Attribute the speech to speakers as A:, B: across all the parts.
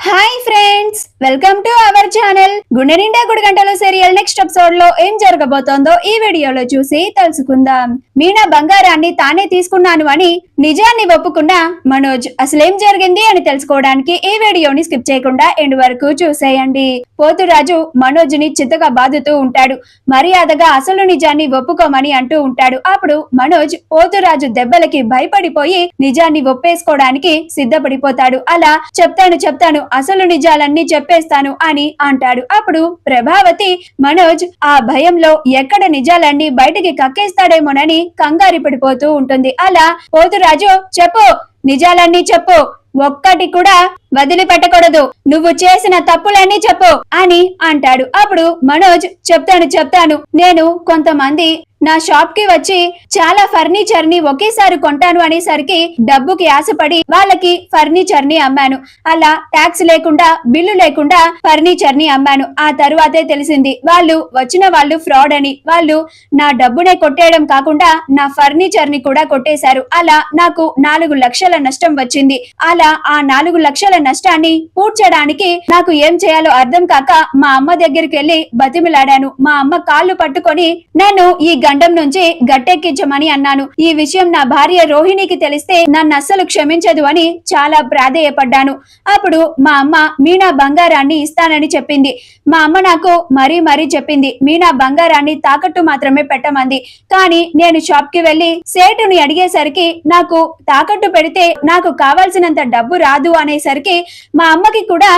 A: Hi friends welcome to our channel. గుండె నిండా గుడి గంటల సీరియల్ నెక్స్ట్ ఎపిసోడ్లో ఏం జరగబోతోందో ఈ వీడియోలో చూసి తెలుసుకుందాం. మీనా బంగారాన్ని తానే తీసుకున్నాను అని నిజాన్ని ఒప్పుకున్న మనోజ్ అసలేం జరిగింది అని తెలుసుకోవడానికి ఈ వీడియోని స్కిప్ చేయకుండా ఎండ్ వరకు చూసేయండి. పోతురాజు మనోజ్ని చిత్తగా బాదుతూ ఉంటాడు. మర్యాదగా అసలు నిజాన్ని ఒప్పుకోమని అంటూ ఉంటాడు. అప్పుడు మనోజ్ పోతురాజు దెబ్బలకి భయపడిపోయి నిజాన్ని ఒప్పేసుకోవడానికి సిద్ధపడిపోతాడు. అలా చెప్తాను చెప్తాను అసలు నిజాలన్నీ చెప్పేస్తాను అని అంటాడు. అప్పుడు ప్రభావతి మనోజ్ ఆ భయంలో ఎక్కడ నిజాలన్నీ బయటికి కక్కేస్తాడేమోనని కంగారు పడిపోతూ ఉంటుంది. అలా పోతురాజు చెప్పు నిజాలన్నీ చెప్పు. ఒక్కటి కూడా వదిలిపెట్టకూడదు. నువ్వు చేసిన తప్పులన్నీ చెప్పు అని అంటాడు. అప్పుడు మనోజ్ చెప్తాను చెప్తాను. నేను కొంతమంది నా షాప్కి వచ్చి చాలా ఫర్నిచర్ని ఒకేసారి కొంటాను అనేసరికి డబ్బుకి ఆశపడి వాళ్ళకి ఫర్నిచర్ని అమ్మాను. అలా ట్యాక్స్ లేకుండా బిల్లు లేకుండా ఫర్నిచర్ని అమ్మాను. ఆ తరువాతే తెలిసింది వాళ్ళు వచ్చిన వాళ్ళు ఫ్రాడ్ అని. వాళ్ళు నా డబ్బునే కొట్టేయడం కాకుండా నా ఫర్నిచర్ని కూడా కొట్టేశారు. అలా నాకు నాలుగు లక్షల నష్టం వచ్చింది. అలా ఆ నాలుగు లక్షల నష్టాన్ని పూడ్చడానికి నాకు ఏం చేయాలో అర్థం కాక మా అమ్మ దగ్గరికి వెళ్ళి బతిమిలాడాను. మా అమ్మ కాళ్ళు పట్టుకొని నన్ను ఈ గండం నుంచి గట్టెక్కించమని అన్నాను. ఈ విషయం నా భార్య రోహిణికి తెలిస్తే నన్ను అస్సలు క్షమించదు అని చాలా ప్రాధేయపడ్డాను. అప్పుడు మా అమ్మ మీనా బంగారాన్ని ఇస్తానని చెప్పింది. మా అమ్మ నాకు మరీ మరీ చెప్పింది మీనా బంగారాన్ని తాకట్టు మాత్రమే పెట్టమంది. కానీ నేను షాప్కి వెళ్ళి సేటుని అడిగేసరికి నాకు తాకట్టు పెడితే నాకు కావాల్సినంత డబ్బు రాదు అనేసరికి మా అమ్మకి కూడా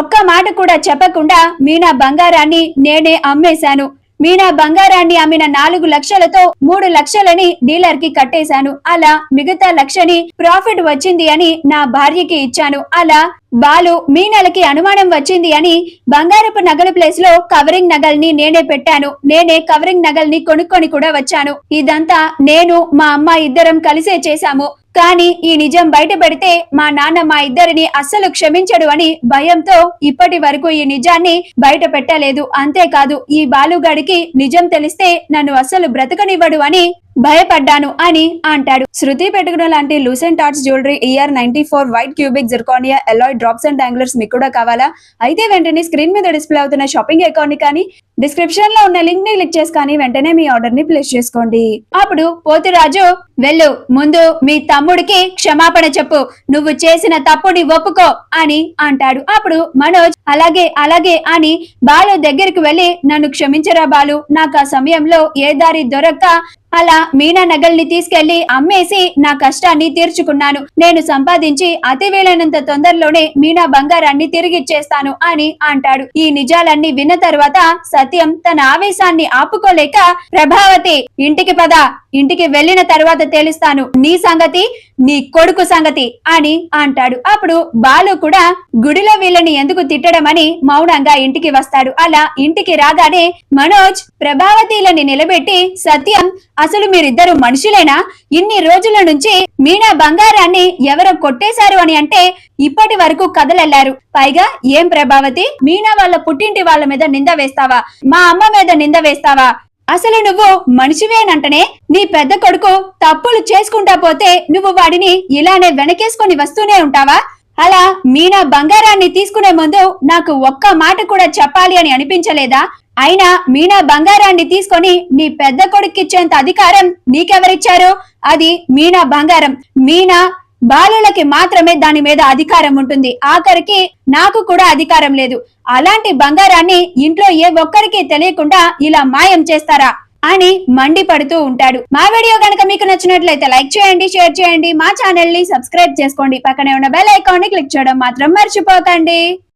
A: ఒక్క మాట కూడా చెప్పకుండా మీనా బంగారాన్ని నేనే అమ్మేశాను. మీనా బంగారాన్ని అమ్మిన నాలుగు లక్షలతో మూడు లక్షలని డీలర్కి కట్టేశాను. అలా మిగతా లక్షని ప్రాఫిట్ వచ్చింది అని నా భార్యకి ఇచ్చాను. అలా బాలు మీనలకి అనుమానం వచ్చింది అని బంగారపు నగల ప్లేస్లో కవరింగ్ నగల్ని నేనే పెట్టాను. నేనే కవరింగ్ నగల్ని కొనుక్కొని కూడా వచ్చాను. ఇదంతా నేను మా అమ్మ ఇద్దరం కలిసే చేశాము. కానీ ఈ నిజం బయట పెడితే మా నాన్న మా ఇద్దరిని అస్సలు క్షమించడు అని భయంతో ఇప్పటి వరకు ఈ నిజాన్ని బయట పెట్టలేదు. అంతేకాదు ఈ బాలుగాడికి నిజం తెలిస్తే నన్ను అస్సలు బ్రతకనివ్వడు అని భయపడ్డాను అని అంటాడు. శృతి పెట్టుకున్న లాంటి lucent arts jewellery year ninety four white cubic zirconia alloy drops and angulars మీకు కూడా కావాలా? అయితే వెంటనే స్క్రీన్ మీద డిస్ప్లే అవుతున్న షాపింగ్ అకౌంట్ని కానీ డిస్క్రిప్షన్లో ఉన్న లింక్ని క్లిక్ చేసి కానీ వెంటనే మీ ఆర్డర్ని ప్లేస్ చేసుకోండి. అప్పుడు పోతిరాజు వెళ్ళు ముందు మీ తమ్ముడికి క్షమాపణ చెప్పు. నువ్వు చేసిన తప్పుని ఒప్పుకో అని అంటాడు. అప్పుడు మనోజ్ అలాగే అలాగే అని బాలు దగ్గరికి వెళ్ళి నన్ను క్షమించరా బాలు? నాకు ఆ సమయంలో ఏ దారి దొరక్క అలా మీనా నగల్ని తీసుకెళ్ళి అమ్మేసి నా కష్టాన్ని తీర్చుకున్నాను. నేను సంపాదించి అతి వీలైనంత తొందరలోనే మీనా బంగారాన్ని తిరిగిచ్చేస్తాను అని అంటాడు. ఈ నిజాలన్నీ విన్న తర్వాత సత్యం తన ఆవేశాన్ని ఆపుకోలేక ప్రభావతి ఇంటికి పద. ఇంటికి వెళ్ళిన తర్వాత తెలుస్తాను నీ సంగతి నీ కొడుకు సంగతి అని అంటాడు. అప్పుడు బాలు కూడా గుడిలో వీళ్ళని ఎందుకు తిట్టడమని మౌనంగా ఇంటికి వస్తాడు. అలా ఇంటికి రాగానే మనోజ్ ప్రభావతీలని నిలబెట్టి సత్యం అసలు మీరిద్దరు మనుషులేనా? ఇన్ని రోజుల నుంచి మీనా బంగారాన్ని ఎవరో కొట్టేశారు అని అంటే ఇప్పటి వరకు కదలెళ్ళారు పైగా ఏం ప్రభావతి? మీనా వాళ్ళ పుట్టింటి వాళ్ళ మీద నింద వేస్తావా? మా అమ్మ మీద నింద వేస్తావా? అసలు నువ్వు మనిషివేనంటనే నీ పెద్ద కొడుకు తప్పులు చేసుకుంటా పోతే నువ్వు వాడిని ఇలానే వెనకేసుకొని వస్తూనే ఉంటావా? అలా మీనా బంగారాన్ని తీసుకునే ముందు నాకు ఒక్క మాట కూడా చెప్పాలి అని అనిపించలేదా? అయినా మీనా బంగారాన్ని తీసుకొని నీ పెద్ద కొడుక్కిచ్చేంత అధికారం నీకెవరిచ్చారు? అది మీనా బంగారం. మీనా బాలులకి మాత్రమే దాని మీద అధికారం ఉంటుంది. ఆఖరికి నాకు కూడా అధికారం లేదు. అలాంటి బంగారాన్ని ఇంట్లో ఏ ఒక్కరికి తెలియకుండా ఇలా మాయం చేస్తారా అని మండిపడుతూ ఉంటాడు. మా వీడియో కనుక మీకు నచ్చినట్లయితే లైక్ చేయండి షేర్ చేయండి మా ఛానల్ని సబ్స్క్రైబ్ చేసుకోండి. పక్కనే ఉన్న బెల్ ఐకాన్ని క్లిక్ చేయడం మాత్రం మర్చిపోకండి.